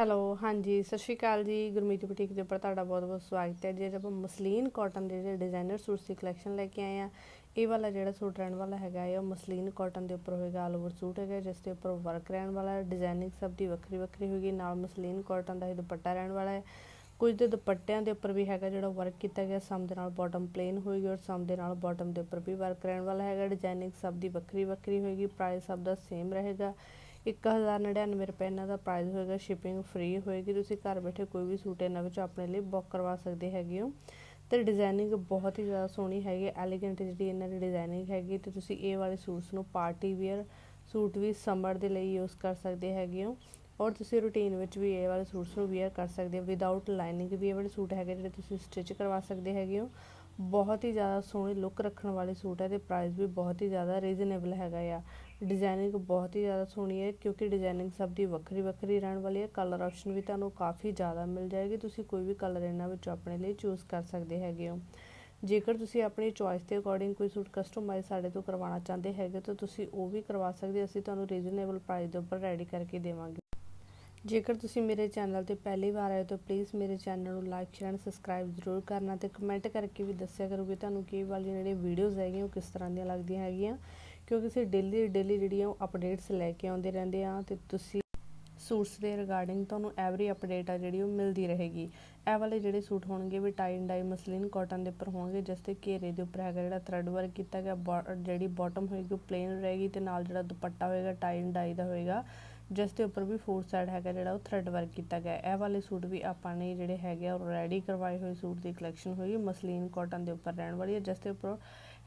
Hello, ਹਾਂਜੀ, ਸਤਿ ਸ਼੍ਰੀ ਅਕਾਲ ਜੀ। ਗੁਰਮੀਤ ਬੁਟੀਕ ਦੇ ਉੱਪਰ ਤੁਹਾਡਾ ਬਹੁਤ-ਬਹੁਤ ਸਵਾਗਤ ਹੈ। ਜੀ ਅੱਜ ਆਪਾਂ ਮਸਲੀਨ ਕਾਟਨ ਦੇ ਜਿਹੜੇ ਡਿਜ਼ਾਈਨਰ ਸੂਟਸ ਦੀ ਕਲੈਕਸ਼ਨ ਲੈ ਕੇ ਆਏ ਆ ਇਹ ਵਾਲਾ ਜਿਹੜਾ ਸੂਟ ਰਹਿਣ ਵਾਲਾ ਹੈਗਾ ਹੈ, ਉਹ ਮਸਲੀਨ ਕਾਟਨ ਦੇ ਉੱਪਰ ਹੋਏਗਾ ਆਲ ਓਵਰ ਸੂਟ ਹੈਗਾ, ਜਿਸ ਦੇ ਉੱਪਰ ਵਰਕ ਰਹਿਣ ਵਾਲਾ ਹੈ ਡਿਜ਼ਾਈਨਿੰਗ ਸਭ ਦੀ ਵੱਖਰੀ ਵੱਖਰੀ ਹੋਏਗੀ, ਨਾਲ ਮਸਲੀਨ ਕਾਟਨ ਦਾ ਇਹ ਦੁਪੱਟਾ ਰਹਿਣ ਵਾਲਾ ਹੈ। ਕੁਝ ਦੇ ਦੁਪੱਟਿਆਂ ਦੇ ਉੱਪਰ ਵੀ ਹੈਗਾ ਜਿਹੜਾ ਵਰਕ ਕੀਤਾ ਗਿਆ ਸਮ ਦੇ ਨਾਲ ਬਾਟਮ ਪਲੇਨ ਹੋਏਗੀ ਔਰ ਸਮ ਦੇ ਨਾਲ ਬਾਟਮ ਦੇ ਉੱਪਰ ਵੀ ਵਰਕ ਰਹਿਣ ਵਾਲਾ ਹੈਗਾ। ਡਿਜ਼ਾਈਨਿੰਗ ਸਭ ਦੀ ਵੱਖਰੀ ਵੱਖਰੀ ਹੋਏਗੀ ਪ੍ਰਾਈਸ ਸਭ ਦਾ ਸੇਮ ਰਹੇਗਾ। 1099 ਰੁਪਏ ਇਹਨਾਂ ਦਾ ਪ੍ਰਾਈਸ ਹੋਏਗਾ ਸ਼ਿਪਿੰਗ ਫ੍ਰੀ ਹੋਏਗੀ। ਤੁਸੀਂ ਘਰ ਬੈਠੇ ਕੋਈ ਵੀ ਸੂਟ ਇਹਨਾਂ ਵਿੱਚੋਂ ਆਪਣੇ ਲਈ ਬੁੱਕ ਕਰਵਾ ਸਕਦੇ ਹੈਗੇ ਹੋ। ਤੇ ਡਿਜ਼ਾਈਨਿੰਗ ਬਹੁਤ ਹੀ ਜ਼ਿਆਦਾ ਸੋਹਣੀ ਹੈਗੀ ਐਲੀਗੈਂਟ ਜਿਹੜੀ ਇਹਨਾਂ ਦੀ ਡਿਜ਼ਾਈਨਿੰਗ ਹੈਗੀ ਤੇ ਤੁਸੀਂ ਇਹ ਵਾਲੇ ਸੂਟਸ ਨੂੰ ਪਾਰਟੀ ਵੇਅਰ ਸੂਟ ਵੀ ਸਮਰ ਦੇ ਲਈ ਯੂਜ਼ ਕਰ ਸਕਦੇ ਹੈਗੇ ਹੋ। ਔਰ ਤੁਸੀਂ ਰੂਟੀਨ ਵਿੱਚ ਵੀ ਇਹ ਵਾਲੇ ਸੂਟਸ ਨੂੰ ਵੇਅਰ ਕਰ ਸਕਦੇ ਹੋ। ਵਿਦਆਊਟ ਲਾਈਨਿੰਗ ਵੀ ਇਹ ਵਾਲੇ ਸੂਟ ਹੈਗੇ ਜਿਹੜੇ ਤੁਸੀਂ ਸਟਿਚ ਕਰਵਾ ਸਕਦੇ ਹੈਗੇ ਹੋ। ਬਹੁਤ ਹੀ ਜ਼ਿਆਦਾ ਸੋਹਣੀ ਲੁੱਕ ਰੱਖਣ ਵਾਲੇ ਸੂਟ ਹੈ ਅਤੇ ਪ੍ਰਾਈਸ ਵੀ ਬਹੁਤ ਹੀ ਜ਼ਿਆਦਾ ਰੀਜ਼ਨੇਬਲ ਹੈਗਾ ਆ। ਡਿਜ਼ਾਈਨਿੰਗ ਬਹੁਤ ਹੀ ਜ਼ਿਆਦਾ ਸੋਹਣੀ ਹੈ ਕਿਉਂਕਿ ਡਿਜ਼ਾਈਨਿੰਗ ਸਭ ਦੀ ਵੱਖਰੀ ਵੱਖਰੀ ਰਹਿਣ ਵਾਲੀ ਹੈ। ਕਲਰ ਆਪਸ਼ਨ ਵੀ ਤੁਹਾਨੂੰ ਕਾਫੀ ਜ਼ਿਆਦਾ ਮਿਲ ਜਾਏਗੀ। ਤੁਸੀਂ ਕੋਈ ਵੀ ਕਲਰ ਇਹਨਾਂ ਵਿੱਚੋਂ ਆਪਣੇ ਲਈ ਚੂਜ਼ ਕਰ ਸਕਦੇ ਹੈਗੇ ਹੋ। ਜੇਕਰ ਤੁਸੀਂ ਆਪਣੀ ਚੋਇਸ ਦੇ ਅਕੋਰਡਿੰਗ ਕੋਈ ਸੂਟ ਕਸਟਮਾਈਜ਼ ਸਾਡੇ ਤੋਂ ਕਰਵਾਉਣਾ ਚਾਹੁੰਦੇ ਹੈਗੇ ਤਾਂ ਤੁਸੀਂ ਉਹ ਵੀ ਕਰਵਾ ਸਕਦੇ ਅਸੀਂ ਤੁਹਾਨੂੰ ਰੀਜ਼ਨੇਬਲ ਪ੍ਰਾਈਸ ਦੇ ਉੱਪਰ ਰੈਡੀ ਕਰਕੇ ਦੇਵਾਂਗੇ। ਜੇਕਰ ਤੁਸੀਂ ਮੇਰੇ ਚੈਨਲ ਤੇ ਪਹਿਲੀ ਵਾਰ ਆਏ ਤਾਂ ਪਲੀਜ਼ ਮੇਰੇ ਚੈਨਲ ਨੂੰ ਲਾਈਕ ਸ਼ੇਅਰ ਐਂਡ ਸਬਸਕ੍ਰਾਈਬ ਜ਼ਰੂਰ ਕਰਨਾ ਤੇ ਕਮੈਂਟ ਕਰਕੇ ਵੀ ਦੱਸਿਆ ਕਰੋਗੇ ਤੁਹਾਨੂੰ ਕੀ ਵਾਲੀ ਜਿਹੜੀ ਵੀਡੀਓਜ਼ ਹੈਗੀਆਂ ਉਹ ਕਿਸ ਤਰ੍ਹਾਂ ਦੀਆਂ ਲੱਗਦੀਆਂ ਹੈਗੀਆਂ। ਕਿਉਂਕਿ ਅਸੀਂ ਡੇਲੀ ਡੇਲੀ ਜਿਹੜੀਆਂ ਉਹ ਅਪਡੇਟਸ ਲੈ ਕੇ ਆਉਂਦੇ ਰਹਿੰਦੇ ਆ ਤੇ ਤੁਸੀਂ ਸੂਟਸ ਦੇ ਰਿਗਾਰਡਿੰਗ ਤੁਹਾਨੂੰ ਐਵਰੀ ਅਪਡੇਟ ਆ ਜਿਹੜੀ ਉਹ ਮਿਲਦੀ ਰਹੇਗੀ। ਇਹ ਵਾਲੇ ਜਿਹੜੇ ਸੂਟ ਹੋਣਗੇ ਵੀ tie and dye muslin cotton ਦੇ ਉੱਪਰ ਹੋਣਗੇ, ਜਿਸ ਤੇ ਘੇਰੇ ਦੇ ਉੱਪਰ ਹੈਗਾ ਜਿਹੜਾ ਥਰੈਡ ਵਰਕ ਕੀਤਾ ਗਿਆ ਜਿਹੜੀ ਬਾਟਮ ਹੋਏਗੀ ਉਹ ਪਲੇਨ ਰਹੇਗੀ ਤੇ ਨਾਲ ਜਿਹੜਾ ਦੁਪੱਟਾ ਹੋਏਗਾ ਟਾਈ ਡਾਈ ਦਾ ਹੋਏਗਾ। ਜਿਸ ਦੇ ਉੱਪਰ ਵੀ ਫੋਰ ਸਾਈਡ ਹੈਗਾ ਜਿਹੜਾ, ਉਹ ਥਰੈਡ ਵਰਕ ਕੀਤਾ ਗਿਆ। ਇਹ ਵਾਲੇ ਸੂਟ ਵੀ ਆਪਾਂ ਨੇ ਜਿਹੜੇ ਹੈਗੇ ਆ, ਉਹ ਰੈਡੀ ਕਰਵਾਏ ਹੋਏ ਸੂਟ ਦੀ ਕਲੈਕਸ਼ਨ ਹੋਈ ਮਸਲੀਨ ਕਾਟਨ ਦੇ ਉੱਪਰ ਰਹਿਣ ਵਾਲੀ ਹੈ। ਜਿਸ ਦੇ ਉੱਪਰ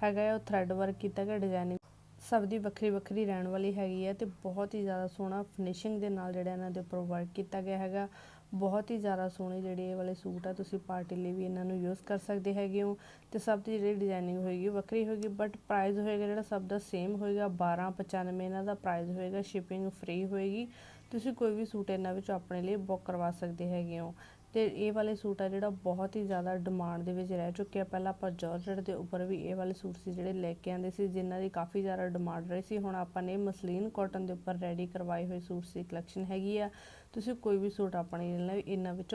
ਹੈਗਾ ਉਹ ਥਰੈਡ ਵਰਕ ਕੀਤਾ ਗਿਆ ਡਿਜ਼ਾਈਨਿੰਗ ਸਭ ਦੀ ਵੱਖਰੀ ਵੱਖਰੀ ਰਹਿਣ ਵਾਲੀ ਹੈਗੀ ਹੈ ਤੇ ਬਹੁਤ ਹੀ ਜ਼ਿਆਦਾ ਸੋਹਣਾ ਫਿਨਿਸ਼ਿੰਗ ਦੇ ਨਾਲ ਜਿਹੜਾ ਇਹਨਾਂ ਦੇ ਉੱਪਰ ਵਰਕ ਕੀਤਾ ਗਿਆ ਹੈਗਾ। ਬਹੁਤ ਹੀ ਜ਼ਿਆਦਾ ਸੋਹਣੇ ਜਿਹੜੇ ਇਹ ਵਾਲੇ ਸੂਟ ਆ, ਤੁਸੀਂ ਪਾਰਟੀ ਲਈ ਵੀ ਇਹਨਾਂ ਨੂੰ ਯੂਜ਼ ਕਰ ਸਕਦੇ ਹੈਗੇ ਹੋ ਤੇ ਸਭ ਦੀ ਜਿਹੜੀ ਡਿਜ਼ਾਈਨਿੰਗ ਹੋਏਗੀ ਵੱਖਰੀ ਹੋਏਗੀ ਬਟ ਪ੍ਰਾਈਸ ਹੋਏਗਾ ਜਿਹੜਾ ਸਭ ਦਾ ਸੇਮ ਹੋਏਗਾ 1295 ਇਹਨਾਂ ਦਾ ਪ੍ਰਾਈਸ ਹੋਏਗਾ ਸ਼ਿਪਿੰਗ ਫ੍ਰੀ ਹੋਏਗੀ। ਤੁਸੀਂ ਕੋਈ ਵੀ ਸੂਟ ਇਹਨਾਂ ਵਿੱਚ ਆਪਣੇ ਲਈ ਬੁੱਕ ਕਰਵਾ ਸਕਦੇ ਹੈਗੇ ਹੋ। ਤੇ ਇਹ ਵਾਲੇ ਸੂਟ ਆ ਜਿਹੜਾ ਬਹੁਤ ਹੀ ਜ਼ਿਆਦਾ ਡਿਮਾਂਡ ਦੇ ਵਿੱਚ ਰਹਿ ਚੁੱਕਿਆ ਪਹਿਲਾਂ ਆਪਾਂ ਜਾਰਜਟ ਦੇ ਉੱਪਰ ਵੀ ਇਹ ਵਾਲੇ ਸੂਟ ਸੀ ਜਿਹੜੇ ਲੈ ਕੇ ਆਂਦੇ ਸੀ, ਜਿਨ੍ਹਾਂ ਦੀ ਕਾਫੀ ਜ਼ਿਆਦਾ ਡਿਮਾਂਡ ਰਹੀ ਸੀ। ਹੁਣ ਆਪਾਂ ਨੇ ਮਸਲੀਨ ਕਾਟਨ ਦੇ ਉੱਪਰ ਰੈਡੀ ਕਰਵਾਏ ਹੋਏ ਸੂਟ ਦੀ ਕਲੈਕਸ਼ਨ ਹੈਗੀ ਆ। ਤੁਸੀਂ ਕੋਈ ਵੀ ਸੂਟ ਆਪਣੇ ਲਈ ਇਹਨਾਂ ਵਿੱਚੋਂ